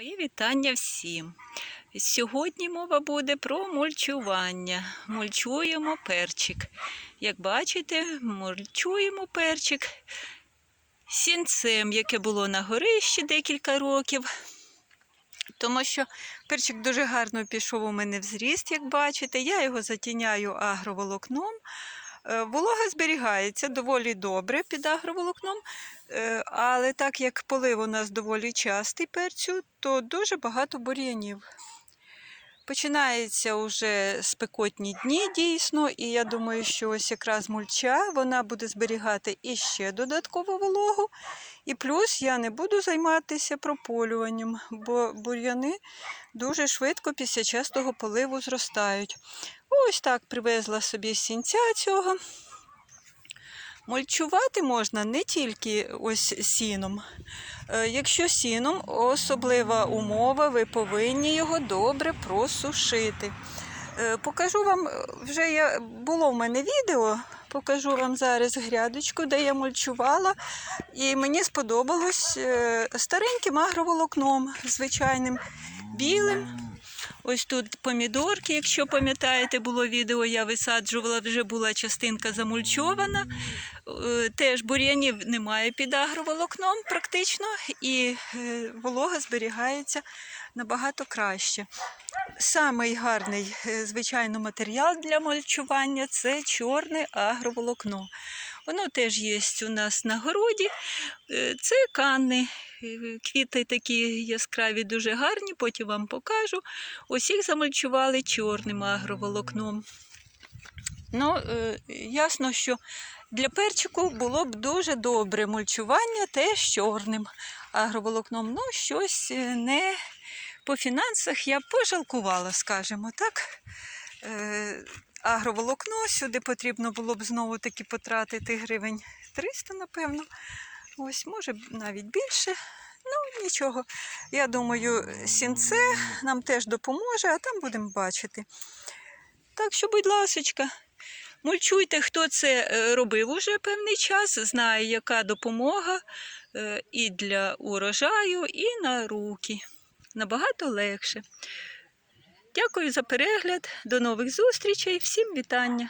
Мої вітання всім. Сьогодні мова буде про мульчування. Мульчуємо перчик. Як бачите, мульчуємо перчик сінцем, яке було на горищі декілька років. Тому що перчик дуже гарно пішов у мене в зріст, як бачите. Я його затіняю агроволокном. Е, Волога зберігається доволі добре під агроволокном, е, але так як полив у нас доволі частий перцю, то дуже багато бур'янів. Починаються вже спекотні дні дійсно, і я думаю, що ось якраз мульча вона буде зберігати іще додаткову вологу. І плюс я не буду займатися прополюванням, бо бур'яни дуже швидко після частого поливу зростають. Ось так привезла собі сінця цього. Мульчувати можна не тільки ось сіном. Е, Якщо сіном, особлива умова, ви повинні його добре просушити. Е, Покажу вам, вже я, було в мене відео, покажу вам зараз грядочку, де я мульчувала. І мені сподобалось е, стареньким агроволокном, звичайним білим. Ось тут помідорки, якщо пам'ятаєте, було відео, я висаджувала, вже була частинка замульчована. Е, Теж бур'янів немає під агроволокном практично, і е, волога зберігається набагато краще. Самий гарний, е, звичайно, матеріал для мульчування це чорне агроволокно. Воно теж є у нас на городі. Е, Це канни. Е, Квіти такі яскраві, дуже гарні, потім вам покажу. Ось їх замульчували чорним агроволокном. Ну, е, ясно, що для перчику було б дуже добре мульчування теж чорним агроволокном. Ну, щось не по фінансах я пожалкувала, скажімо так. Агроволокно сюди потрібно було б знову таки потратити гривень 300, напевно. Ось, може, навіть більше. Ну, нічого. Я думаю, сінце нам теж допоможе, а там будемо бачити. Так що, будь ласочка, мульчуйте, хто це е, робив уже певний час, знає, яка допомога е, і для урожаю, і на руки. Набагато легше. Дякую за перегляд. До нових зустрічей. Всім вітання!